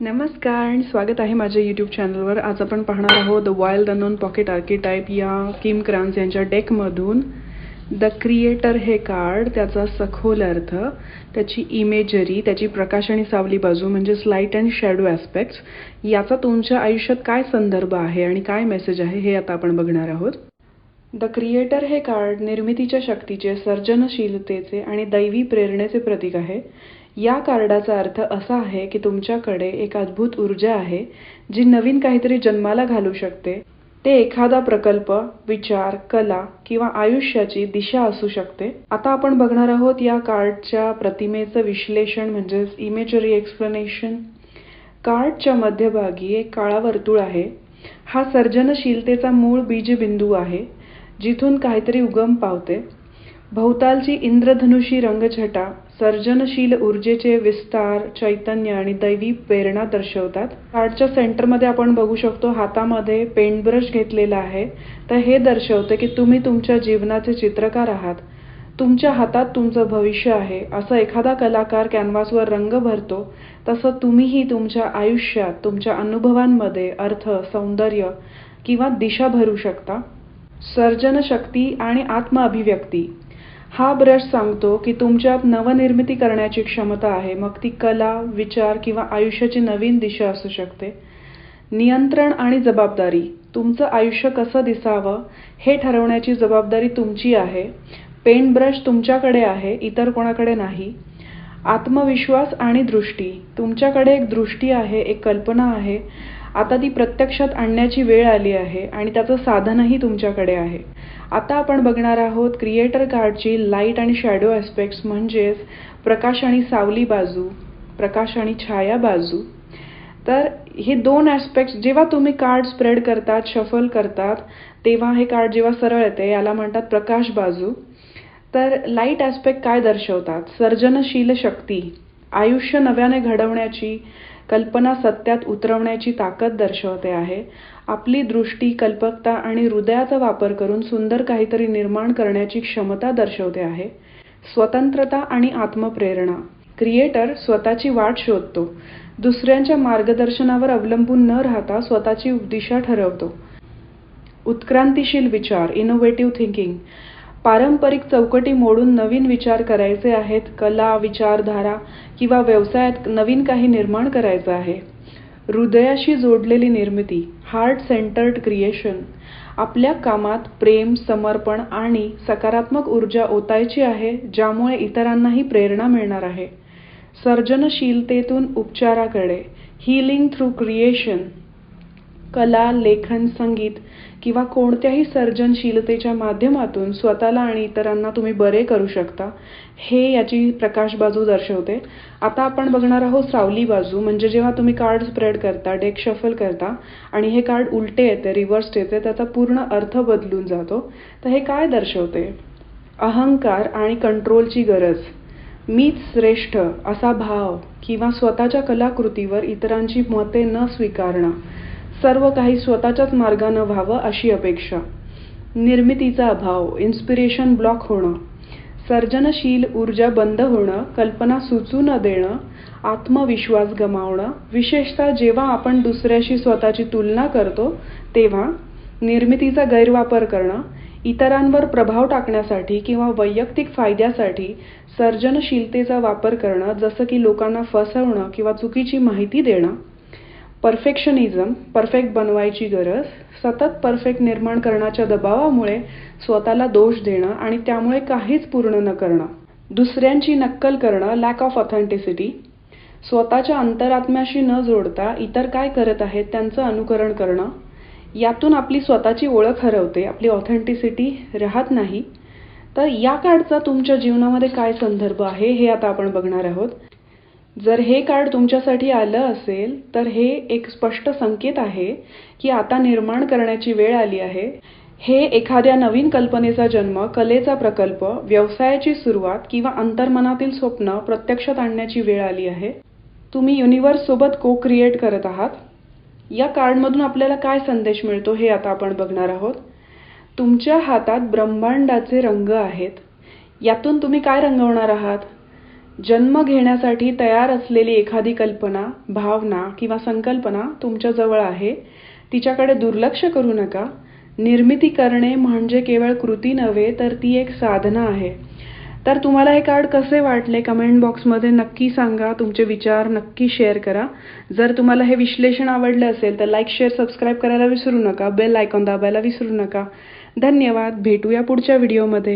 नमस्कार आणि स्वागत आहे माझ्या यूट्यूब चॅनलवर आज आपण पाहणार आहोत the wild unknown pocket archetype या किम क्रान्स यांच्या डेकमधून द क्रिएटर हे कार्ड त्याचा सखोल अर्थ त्याची इमेजरी त्याची प्रकाश आणि सावली बाजू म्हणजेच लाइट अँड शॅडो ॲस्पेक्ट्स याचा तुमच्या आयुष्यात काय संदर्भ आहे आणि काय मेसेज आहे हे आता आपण बघणार आहोत. द क्रिएटर हे कार्ड निर्मितीच्या शक्तीचे सर्जनशीलतेचे आणि दैवी प्रेरणेचे प्रतीक आहे. या कार्डाचा अर्थ असा आहे की तुमच्याकडे एक अद्भुत ऊर्जा आहे जी नवीन काहीतरी जन्माला घालू शकते. ते एखादा प्रकल्प विचार कला किंवा आयुष्याची दिशा असू शकते. आता आपण बघणार आहोत या कार्डच्या प्रतिमेचं विश्लेषण म्हणजेच इमेजरी एक्सप्लेनेशन कार्डच्या मध्यभागी एक काळा वर्तुळ आहे. हा सर्जनशीलतेचा मूळ बीजबिंदू आहे जिथून काहीतरी उगम पावते. भोवतालची इंद्रधनुषी रंगछटा सर्जनशील ऊर्जेचे विस्तार चैतन्य आणि दैवी प्रेरणा दर्शवतात. कार्डच्या सेंटरमध्ये आपण बघू शकतो हातामध्ये पेंटब्रश घेतलेला आहे. तर हे दर्शवते की तुम्ही तुमच्या जीवनाचे चित्रकार आहात. तुमच्या हातात तुमचं भविष्य आहे. असं एखादा कलाकार कॅनव्हासवर रंग भरतो तसं तुम्हीही तुमच्या आयुष्यात तुमच्या अनुभवांमध्ये अर्थ सौंदर्य किंवा दिशा भरू शकता. सर्जनशक्ती आणि आत्मअभिव्यक्ती. हा ब्रश सांगतो की तुमच्यात नवनिर्मिती करण्याची क्षमता आहे. मग ती कला विचार किंवा आयुष्याची नवीन दिशा असू शकते. नियंत्रण आणि जबाबदारी. तुमचं आयुष्य कसं दिसावं हे ठरवण्याची जबाबदारी तुमची आहे. पेंट ब्रश तुमच्याकडे आहे इतर कोणाकडे नाही. आत्मविश्वास आणि दृष्टी. तुमच्याकडे एक दृष्टी आहे एक कल्पना आहे. आता ती प्रत्यक्षात आणण्याची वेळ आली आहे आणि त्याचं साधनही तुमच्याकडे आहे. आता आपण बघणार आहोत क्रिएटर कार्डची लाइट आणि शॅडो ॲस्पेक्ट्स म्हणजेच प्रकाश आणि सावली बाजू प्रकाश आणि छाया बाजू. तर हे दोन ॲस्पेक्ट्स जेव्हा तुम्ही कार्ड स्प्रेड करतात शफल करतात तेव्हा हे कार्ड जेव्हा सरळ येते याला म्हणतात प्रकाश बाजू. तर लाइट ॲस्पेक्ट काय दर्शवतात? सर्जनशील शक्ती आयुष्य नव्याने घडवण्याची कल्पना सत्यात उतरवण्याची ताकद दर्शवते आहे. आपली दृष्टी कल्पकता आणि हृदयाचा वापर करून सुंदर काहीतरी निर्माण करण्याची क्षमता दर्शवते आहे. स्वतंत्रता आणि आत्मप्रेरणा. क्रिएटर स्वतःची वाट शोधतो. दुसऱ्यांच्या मार्गदर्शनावर अवलंबून न राहता स्वतःची दिशा ठरवतो. उत्क्रांतीशील विचार इनोव्हेटिव्ह थिंकिंग पारंपरिक चौकटी मोडून नवीन विचार करायचे आहेत कला विचारधारा किंवा व्यवसायात नवीन काही निर्माण करायचं आहे. हृदयाशी जोडलेली निर्मिती हार्ट सेंटर्ड क्रिएशन आपल्या कामात प्रेम समर्पण आणि सकारात्मक ऊर्जा ओतायची आहे ज्यामुळे इतरांनाही प्रेरणा मिळणार आहे. सर्जनशीलतेतून उपचाराकडे हिलिंग थ्रू क्रिएशन कला लेखन संगीत किंवा कोणत्याही सर्जनशीलतेच्या माध्यमातून स्वतःला आणि इतरांना तुम्ही बरे करू शकता हे याची प्रकाश बाजू दर्शवते. आता आपण बघणार आहोत सावली बाजू म्हणजे जेव्हा तुम्ही कार्ड स्प्रेड करता डेक शफल करता आणि हे कार्ड उलटे येते रिव्हर्स येते त्याचा पूर्ण अर्थ बदलून जातो. तर हे काय दर्शवते? अहंकार आणि कंट्रोलची गरज. मीच श्रेष्ठ असा भाव किंवा स्वतःच्या कलाकृतीवर इतरांची मते न स्वीकारणं. सर्व काही स्वतःच्याच मार्गानं व्हावं अशी अपेक्षा. निर्मितीचा अभाव इन्स्पिरेशन ब्लॉक होणं सर्जनशील ऊर्जा बंद होणं कल्पना सुचू न देणं आत्मविश्वास गमावणं विशेषतः जेव्हा आपण दुसऱ्याशी स्वतःची तुलना करतो तेव्हा निर्मितीचा गैरवापर करणं इतरांवर प्रभाव टाकण्यासाठी किंवा वैयक्तिक फायद्यासाठी सर्जनशीलतेचा वापर करणं जसं की लोकांना फसवणं किंवा चुकीची माहिती देणं परफेक्शनिझम परफेक्ट बनवायची गरज सतत परफेक्ट निर्माण करण्याच्या दबावामुळे स्वतःला दोष देणं आणि त्यामुळे काहीच पूर्ण न करणं. दुसऱ्यांची नक्कल करणं लॅक ऑफ ऑथेंटिसिटी स्वतःच्या अंतरात्म्याशी न जोडता इतर काय करत आहेत त्यांचं अनुकरण करणं. यातून आपली स्वतःची ओळख हरवते आपली ऑथेंटिसिटी राहत नाही. तर या कार्डचा तुमच्या जीवनामध्ये काय संदर्भ आहे हे आता आपण बघणार आहोत. जर हे कार्ड तुमच्यासाठी आलं असेल तर हे एक स्पष्ट संकेत आहे की आता निर्माण करण्याची वेळ आली आहे. हे एखाद्या नवीन कल्पनेचा जन्म कलेचा प्रकल्प व्यवसायाची सुरुवात किंवा अंतर्मनातील स्वप्न प्रत्यक्षात आणण्याची वेळ आली आहे. तुम्ही युनिवर्ससोबत को क्रिएट करत आहात. या कार्डमधून आपल्याला काय संदेश मिळतो हे आता आपण बघणार आहोत. तुमच्या हातात ब्रह्मांडाचे रंग आहेत. यातून तुम्ही काय रंगवणार आहात? जन्म घेण्यासाठी तयार असलेली एखादी कल्पना भावना किंवा संकल्पना तुमच्याजवळ आहे तिच्याकडे दुर्लक्ष करू नका. निर्मिती करणे म्हणजे केवळ कृती नव्हे तर ती एक साधना आहे. तर तुम्हाला हे कार्ड कसे वाटले कमेंट बॉक्समध्ये नक्की सांगा तुमचे विचार नक्की शेअर करा. जर तुम्हाला हे विश्लेषण आवडलं असेल तर लाईक शेअर सबस्क्राईब करायला विसरू नका. बेल आयकॉन दाबायला विसरू नका. धन्यवाद. भेटूया पुढच्या व्हिडिओमध्ये.